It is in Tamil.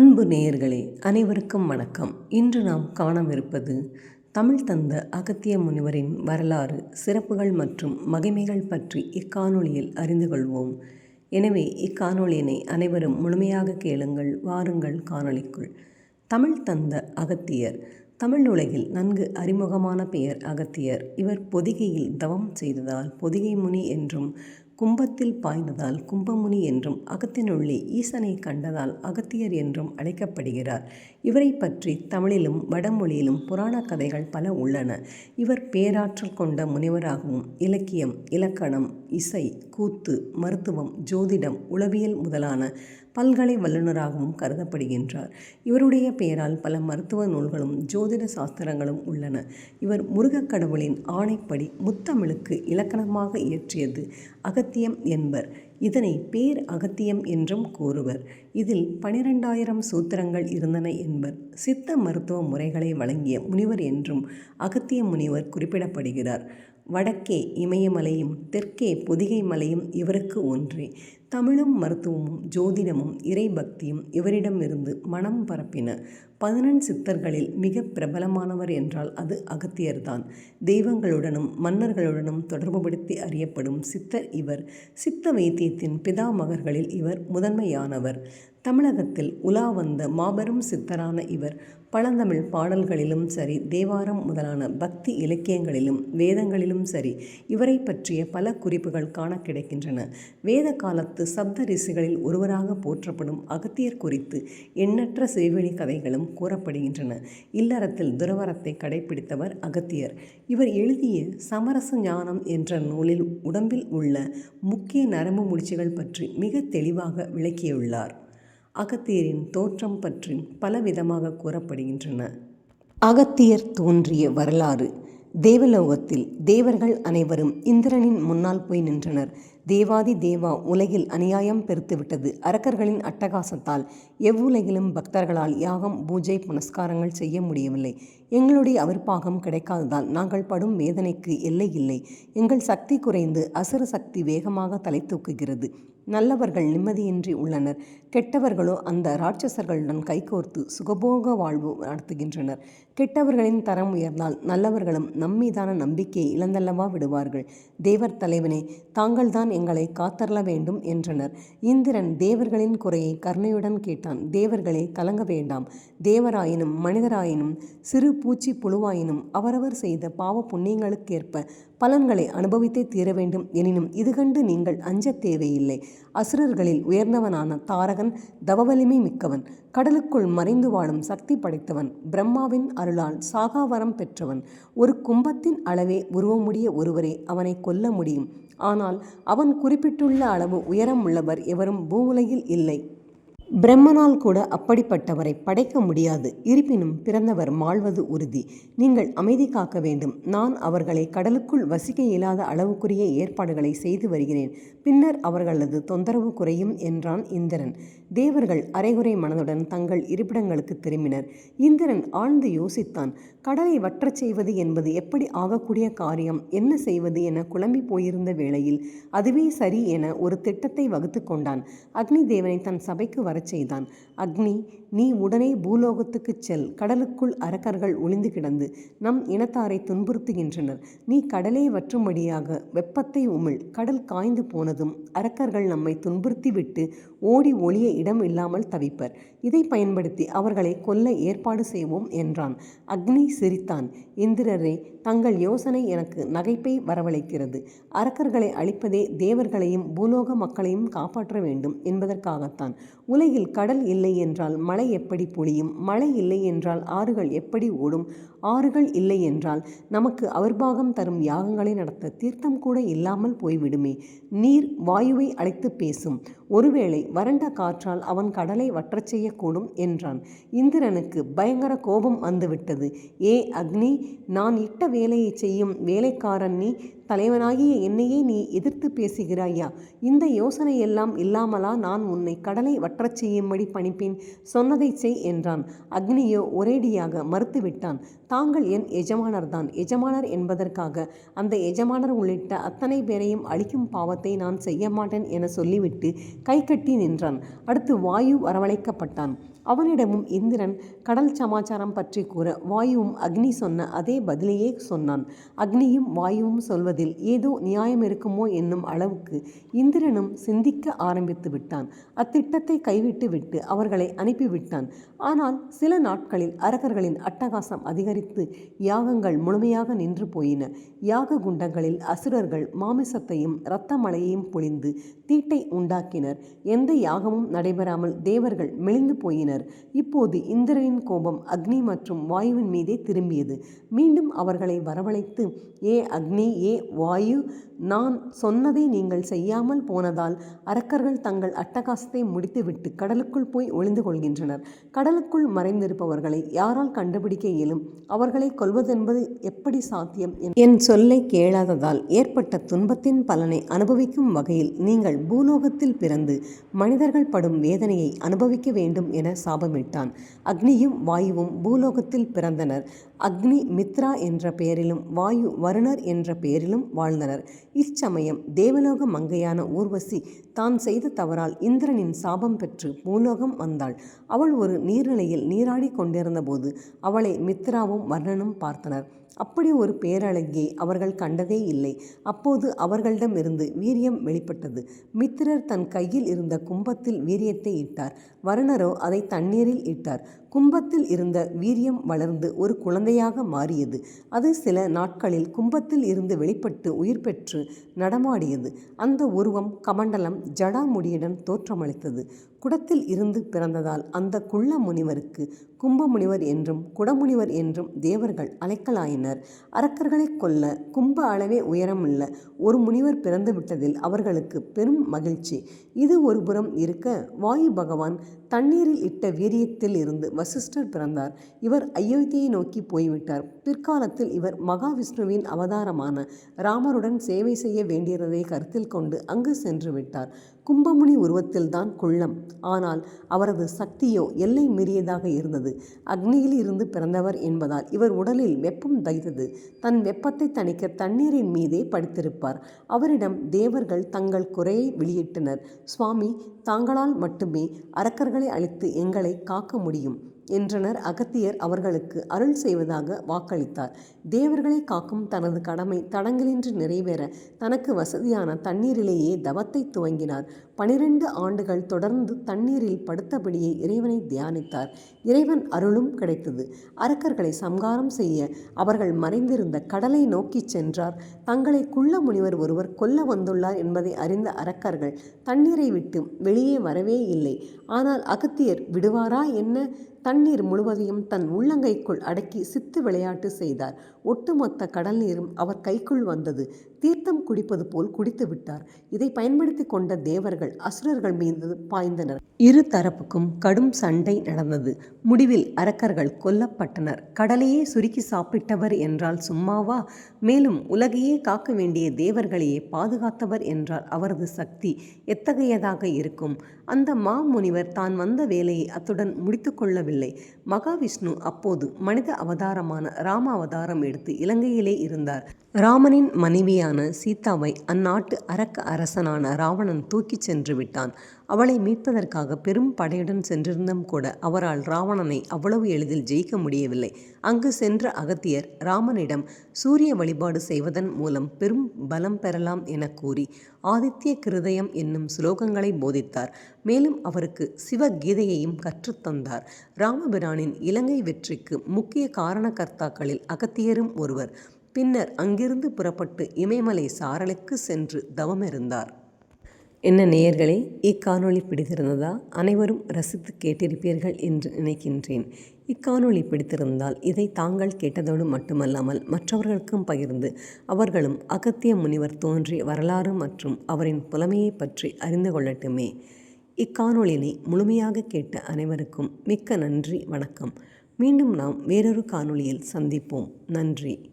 அன்பு நேயர்களே அனைவருக்கும் வணக்கம். இன்று நாம் காணவிருப்பது தமிழ் தந்த அகத்திய முனிவரின் வரலாறு சிறப்புகள் மற்றும் மகிமைகள் பற்றி இக்காணொளியில் அறிந்து கொள்வோம். எனவே இக்காணொளியினை அனைவரும் முழுமையாக கேளுங்கள் வாருங்கள் காணொளிக்குள். தமிழ் தந்த அகத்தியர் தமிழ் உலகில் நன்கு அறிமுகமான பெயர் அகத்தியர். இவர் பொதிகையில் தவம் செய்ததால் பொதிகை முனி என்றும் கும்பத்தில் பாய்ந்ததால் கும்பமுனி என்றும் அகத்தினுள்ளே ஈசனை கண்டதால் அகத்தியர் என்றும் அழைக்கப்படுகிறார். இவரை பற்றி தமிழிலும் வடமொழியிலும் புராண கதைகள் பல உள்ளன. இவர் பேராற்றல் கொண்ட முனிவராகவும் இலக்கியம் இலக்கணம் இசை கூத்து மருத்துவம் ஜோதிடம் உளவியல் முதலான பல்கலை வல்லுநராகவும் கருதப்படுகின்றார். இவருடைய பெயரால் பல மருத்துவ நூல்களும் ஜோதிட சாஸ்திரங்களும் உள்ளன. இவர் முருகக் கடவுளின் ஆணைப்படி முத்தமிழுக்கு இலக்கணமாக இயற்றியது அகத்தியம் என்பர். இதனை பேர் அகத்தியம் என்றும் கூறுவர். இதில் பனிரெண்டாயிரம் சூத்திரங்கள் இருந்தன என்பர். சித்த மருத்துவ முறைகளை வழங்கிய முனிவர் என்றும் அகத்திய முனிவர் குறிப்பிடப்படுகிறார். வடக்கே இமயமலையும் தெற்கே பொதிகை மலையும் இவருக்கு ஒன்றே. தமிழும் மருத்துவமும் ஜோதிடமும் இறைபக்தியும் இவரிடமிருந்து மனம் பரப்பின பதினெண் சித்தர்களில் மிக பிரபலமானவர் என்றால் அது அகத்தியர்தான். தெய்வங்களுடனும் மன்னர்களுடனும் தொடர்புபடுத்தி அறியப்படும் சித்தர் இவர். சித்த வைத்தியத்தின் பிதாமகர்களில் இவர் முதன்மையானவர். தமிழகத்தில் உலா வந்த மாபெரும் சித்தரான இவர் பழந்தமிழ் பாடல்களிலும் சரி தேவாரம் முதலான பக்தி இலக்கியங்களிலும் வேதங்களிலும் சரி இவரை பற்றிய பல குறிப்புகள் காண கிடைக்கின்றன. வேத காலத்து சப்த ரிஷிகளில் ஒருவராக போற்றப்படும் அகத்தியர் குறித்து எண்ணற்ற செய்வெளி கதைகளும் கூறப்படுகின்றன. இல்லறத்தில் துறவரத்தை கடைபிடித்தவர் அகத்தியர். இவர் எழுதிய சமரச ஞானம் என்ற நூலில் உடம்பில் உள்ள முக்கிய நரம்பு முடிச்சுகள் பற்றி மிக தெளிவாக விளக்கியுள்ளார். அகத்தியரின் தோற்றம் பற்றி பலவிதமாக கூறப்படுகின்றன. அகத்தியர் தோன்றிய வரலாறு தேவலோகத்தில் தேவர்கள் அனைவரும் இந்திரனின் முன்னால் போய் நின்றனர். தேவாதி தேவா உலகில் அநியாயம் பெருத்துவிட்டது. அரக்கர்களின் அட்டகாசத்தால் எவ்வுலகிலும் பக்தர்களால் யாகம் பூஜை புனஸ்காரங்கள் செய்ய முடியவில்லை. எங்களுடைய அவிர்ப்பாகம் கிடைக்காததால் நாங்கள் படும் வேதனைக்கு எல்லை இல்லை. எங்கள் சக்தி குறைந்து அசுர சக்தி வேகமாக தலை தூக்குகிறது நல்லவர்கள் நிம்மதியின்றி உள்ளனர். கெட்டவர்களோ அந்த ராட்சசர்களுடன் கைகோர்த்து சுகபோக வாழ்வு நடத்துகின்றனர். கெட்டவர்களின் தரம் உயர்ந்தால் நல்லவர்களும் நம்மீதான நம்பிக்கையை இழந்தல்லவா விடுவார்கள். தேவர் தலைவனே தாங்கள்தான் எங்களை காத்தரல வேண்டும் என்றனர். இந்திரன் தேவர்களின் குறையை கருணையுடன் கேட்டான். தேவர்களே கலங்க வேண்டாம். தேவராயினும் மனிதராயினும் சிறு பூச்சி புழுவாயினும் அவரவர் செய்த பாவ புண்ணியங்களுக்கேற்ப பலன்களை அனுபவித்தே தீர வேண்டும். எனினும் இது கண்டு நீங்கள் அஞ்ச தேவையில்லை. அசுரர்களில் உயர்ந்தவனான தாரகன் தவவலிமை மிக்கவன். கடலுக்குள் மறைந்து வாழும் சக்தி படைத்தவன். பிரம்மாவின் அருளால் சாகாவரம் பெற்றவன். ஒரு கும்பத்தின் அளவே உருவமுடிய ஒருவரே அவனை கொல்ல முடியும். ஆனால் அவன் குறிப்பிட்டுள்ள அளவு உயரம் உள்ளவர் எவரும் பூவுலகில் இல்லை. பிரம்மனால் கூட அப்படிப்பட்டவரை படைக்க முடியாது. இருப்பினும் பிறந்தவர் மாழ்வது உறுதி. நீங்கள் அமைதி காக்க வேண்டும். நான் அவர்களை கடலுக்குள் வசிக்க இயலாத அளவுக்குரிய ஏற்பாடுகளை செய்து வருகிறேன். பின்னர் அவர்களது தொந்தரவு குறையும் என்றான் இந்திரன். தேவர்கள் அரைகுறை மனதுடன் தங்கள் இருப்பிடங்களுக்கு திரும்பினர். இந்திரன் ஆழ்ந்து யோசித்தான். கடலை வற்றச் செய்வது என்பது எப்படி ஆகக்கூடிய காரியம்? என்ன செய்வது என குழம்பி போயிருந்த வேளையில் அதுவே சரி என ஒரு திட்டத்தை வகுத்து கொண்டான். அக்னி தேவனை தன் சபைக்கு வர வரச் செய்தான். அக்னி நீ உடனே பூலோகத்துக்குச் செல். கடலுக்குள் அரக்கர்கள் ஒளிந்து கிடந்து நம் இனத்தாரை துன்புறுத்துகின்றனர். நீ கடலே வற்றும்படியாக வெப்பத்தை உமிழ். கடல் காய்ந்து போனதும் அரக்கர்கள் நம்மை துன்புறுத்திவிட்டு ஓடி ஒளிய இடம் இல்லாமல் தவிப்பர். இதை பயன்படுத்தி அவர்களை கொல்ல ஏற்பாடு செய்வோம் என்றான். அக்னி சிரித்தான். இந்திரரே தங்கள் யோசனை எனக்கு நகைப்பை வரவழைக்கிறது. அரக்கர்களை அழிப்பதே தேவர்களையும் பூலோக மக்களையும் காப்பாற்ற வேண்டும் என்பதற்காகத்தான். உலகில் கடல் இல்லை என்றால் மழை எப்படி பொழியும்? மழை இல்லை என்றால் ஆறுகள் எப்படி ஓடும்? ஆறுகள் இல்லை என்றால் நமக்கு அவர்பாகம் தரும் யாகங்களை நடத்த தீர்த்தம் கூட இல்லாமல் போய்விடுமே. நீர் வாயுவை அழைத்து பேசும். ஒருவேளை வறண்ட காற்றால் அவன் கடலை வற்றச் செய்யக்கூடும் என்றான். இந்திரனுக்கு பயங்கர கோபம் வந்துவிட்டது. ஏ அக்னி நான் இட்ட வேலையை செய்யும் வேலைக்காரன் நீ தலைவனாகிய என்னையே நீ எதிர்த்து பேசுகிறாயா? இந்த யோசனையெல்லாம் இல்லாமலா நான் உன்னை கடலை வற்றச் செய்யும்படி பணிப்பேன்? சொன்னதை செய் என்றான். அக்னியோ ஒரேடியாக மறுத்துவிட்டான். தாங்கள் என் எஜமானர்தான். எஜமானர் என்பதற்காக. அந்த எஜமானர் உள்ளிட்ட அத்தனை பேரையும் அழிக்கும் பாவத்தை நான் செய்ய மாட்டேன் என சொல்லிவிட்டு கை கட்டி நின்றான். அடுத்து வாயு வரவழைக்கப்பட்டான். அவனிடமும் இந்திரன் கடல் சமாச்சாரம் பற்றி கூற வாயுவும் அக்னி சொன்ன அதே பதிலையே சொன்னான். அக்னியும் வாயுவும் சொல்வதில் ஏதோ நியாயம் இருக்குமோ என்னும் அளவுக்கு இந்திரனும் சிந்திக்க ஆரம்பித்து விட்டான். அத்திட்டத்தை கைவிட்டு விட்டு அவர்களை அனுப்பிவிட்டான் ஆனால் சில நாட்களில் அரகர்களின் அட்டகாசம் அதிகரித்து யாகங்கள் முழுமையாக நின்று போயின. யாக குண்டங்களில் அசுரர்கள் மாமிசத்தையும் இரத்த மழையையும் பொழிந்து தீட்டை உண்டாக்கினர். எந்த யாகமும் நடைபெறாமல் தேவர்கள் மெலிந்து போயினர். இப்போது இந்திரனின் கோபம் அக்னி மற்றும் வாயுவின் மீதே திரும்பியது. மீண்டும் அவர்களை வரவழைத்து ஏ அக்னி ஏ வாயு நான் சொன்னதை நீங்கள் செய்யாமல் போனதால் அரக்கர்கள் தங்கள் அட்டகாசத்தை முடித்துவிட்டு கடலுக்குள் போய் ஒளிந்து கொள்கின்றனர். கடலுக்குள் மறைந்திருப்பவர்களை யாரால் கண்டுபிடிக்க இயலும்? அவர்களை கொல்வதென்பது எப்படி சாத்தியம்? என் சொல்லை கேளாததால் ஏற்பட்ட துன்பத்தின் பலனை அனுபவிக்கும் வகையில் நீங்கள் பூலோகத்தில் பிறந்து மனிதர்கள் படும் வேதனையை அனுபவிக்க வேண்டும் என சாபமிட்டான். அக்னியும் வாயுவும் பூலோகத்தில் பிறந்தனர். அக்னி மித்ரா என்ற பெயரிலும் வாயு வருணர் என்ற பெயரிலும் வாழ்ந்தனர். இச்சமயம் தேவலோக மங்கையான ஊர்வசி தான் செய்த தவறால் இந்திரனின் சாபம் பெற்று பூலோகம் வந்தாள். அவள் ஒரு நீர்நிலையில் நீராடி கொண்டிருந்தபோது அவளை மித்ராவும் வர்ணனும் பார்த்தனர். அப்படி ஒரு பேரழகியை அவர்கள் கண்டதே இல்லை. அப்போது அவர்களிடமிருந்து வீரியம் வெளிப்பட்டது. மித்திரர் தன் கையில் இருந்த கும்பத்தில் வீரியத்தை இட்டார். வருணரோ அதை தண்ணீரில் இட்டார். கும்பத்தில் இருந்த வீரியம் வளர்ந்து ஒரு குழந்தையாக மாறியது. அது சில நாட்களில் கும்பத்தில் இருந்து வெளிப்பட்டு உயிர் பெற்று நடமாடியது. அந்த உருவம் கமண்டலம் ஜடாமுடியுடன் தோற்றமளித்தது. குடத்தில் இருந்து பிறந்ததால் அந்த குள்ள முனிவருக்கு கும்பமுனிவர் என்றும் குடமுனிவர் என்றும் தேவர்கள் அழைக்கலாயினர். அரக்கர்களை கொல்ல கும்ப அளவே உயரமுள்ள ஒரு முனிவர் பிறந்து விட்டதில் அவர்களுக்கு பெரும் மகிழ்ச்சி. இது ஒருபுறம் இருக்க வாயு பகவான் தண்ணீரில் இட்ட வீரியத்தில் இருந்து வசிஷ்டர் பிறந்தார். இவர் அயோத்தியை நோக்கி போய்விட்டார். பிற்காலத்தில் இவர் மகாவிஷ்ணுவின் அவதாரமான ராமருடன் சேவை செய்ய வேண்டியதை கருத்தில் கொண்டு அங்கு சென்று விட்டார் கும்பமுனி உருவத்தில்தான் குள்ளம். ஆனால் அவரது சக்தியோ எல்லை மீறியதாக இருந்தது. அக்னியில் இருந்து பிறந்தவர் என்பதால் இவர் உடலில் வெப்பம் தைத்தது தன் வெப்பத்தை தணிக்க தண்ணீரின் மீதே படுத்திருப்பார். அவரிடம் தேவர்கள் தங்கள் குறையை வெளியிட்டனர். சுவாமி தாங்களால் மட்டுமே அரக்கர்களை அழித்து எங்களை காக்க முடியும். என்றனர். அகத்தியர் அவர்களுக்கு அருள் செய்வதாக வாக்களித்தார். தேவர்களை காக்கும் தனது கடமை தடங்களின்றி நிறைவேற தனக்கு வசதியான தண்ணீரிலேயே தவத்தை துவங்கினார். பனிரெண்டு ஆண்டுகள் தொடர்ந்து தண்ணீரில் படுத்தபடியே இறைவனை தியானித்தார். இறைவன் அருளும் கிடைத்தது. அரக்கர்களை சம்காரம் செய்ய அவர்கள் மறைந்திருந்த கடலை நோக்கிச் சென்றார். தங்களை குள்ள முனிவர் ஒருவர் கொல்ல வந்துள்ளார் என்பதை அறிந்த அரக்கர்கள் தண்ணீரை விட்டு வெளியே வரவே இல்லை. ஆனால் அகத்தியர் விடுவாரா என்ன? தண்ணீர் முழுவதையும் தன் உள்ளங்கைக்குள் அடக்கி சித்து விளையாட்டு செய்தார். ஒட்டுமொத்த கடல் நீரும் அவர் கைக்குள் வந்தது. தீர்த்தம் குடிப்பது போல் குடித்து விட்டார் இதை பயன்படுத்தி கொண்ட தேவர்கள் அசுரர்கள் மீது பாய்ந்தனர். இரு தரப்புக்கும் கடும் சண்டை நடந்தது. முடிவில் அரக்கர்கள் கொல்லப்பட்டனர். கடலையே சுருக்கி சாப்பிட்டவர் என்றால் சும்மாவா? மேலும் உலகையே காக்க வேண்டிய தேவர்களையே பாதுகாத்தவர் என்றால் அவரது சக்தி எத்தகையதாக இருக்கும்? அந்த மாமுனிவர் தான் வந்த வேலையை அத்துடன் முடித்து கொள்ளவில்லை. மகாவிஷ்ணு அப்போது மனித அவதாரமான ராம அவதாரம் எடுத்து இலங்கையிலே இருந்தார். ராமனின் மனைவியான சீதாவை அந்நாட்டு அரக்க அரசனான ராவணன் தூக்கிச் சென்று விட்டான். அவளை மீட்பதற்காக பெரும் படையுடன் சென்றிருந்தும் கூட அவரால் ராவணனை அவ்வளவு எளிதில் ஜெயிக்க முடியவில்லை. அங்கு சென்ற அகத்தியர் ராமனிடம் சூரிய வழிபாடு செய்வதன் மூலம் பெரும் பலம் பெறலாம் என கூறி ஆதித்ய கிருதயம் என்னும் ஸ்லோகங்களை போதித்தார். மேலும் அவருக்கு சிவகீதையையும் கற்றுத்தந்தார். ராமபிரானின் இலங்கை வெற்றிக்கு முக்கிய காரணகர்த்தாக்களில் அகத்தியரும் ஒருவர். பின்னர் அங்கிருந்து புறப்பட்டு இமயமலை சாரலுக்கு சென்று தவமிருந்தார். என்ன நேயர்களே இக்காணொளி பிடித்திருந்ததா? அனைவரும் ரசித்து கேட்டிருப்பீர்கள் என்று நினைக்கின்றேன். இக்காணொளி பிடித்திருந்தால் இதை தாங்கள் கேட்டதோடு மட்டுமல்லாமல் மற்றவர்களுக்கும் பகிர்ந்து அவர்களும் அகத்திய முனிவர் தோன்றிய வரலாறு மற்றும் அவரின் புலமையை பற்றி அறிந்து கொள்ளட்டுமே. இக்காணொளியினை முழுமையாக கேட்ட அனைவருக்கும் மிக்க நன்றி வணக்கம். மீண்டும் நாம் வேறொரு காணொளியில் சந்திப்போம். நன்றி.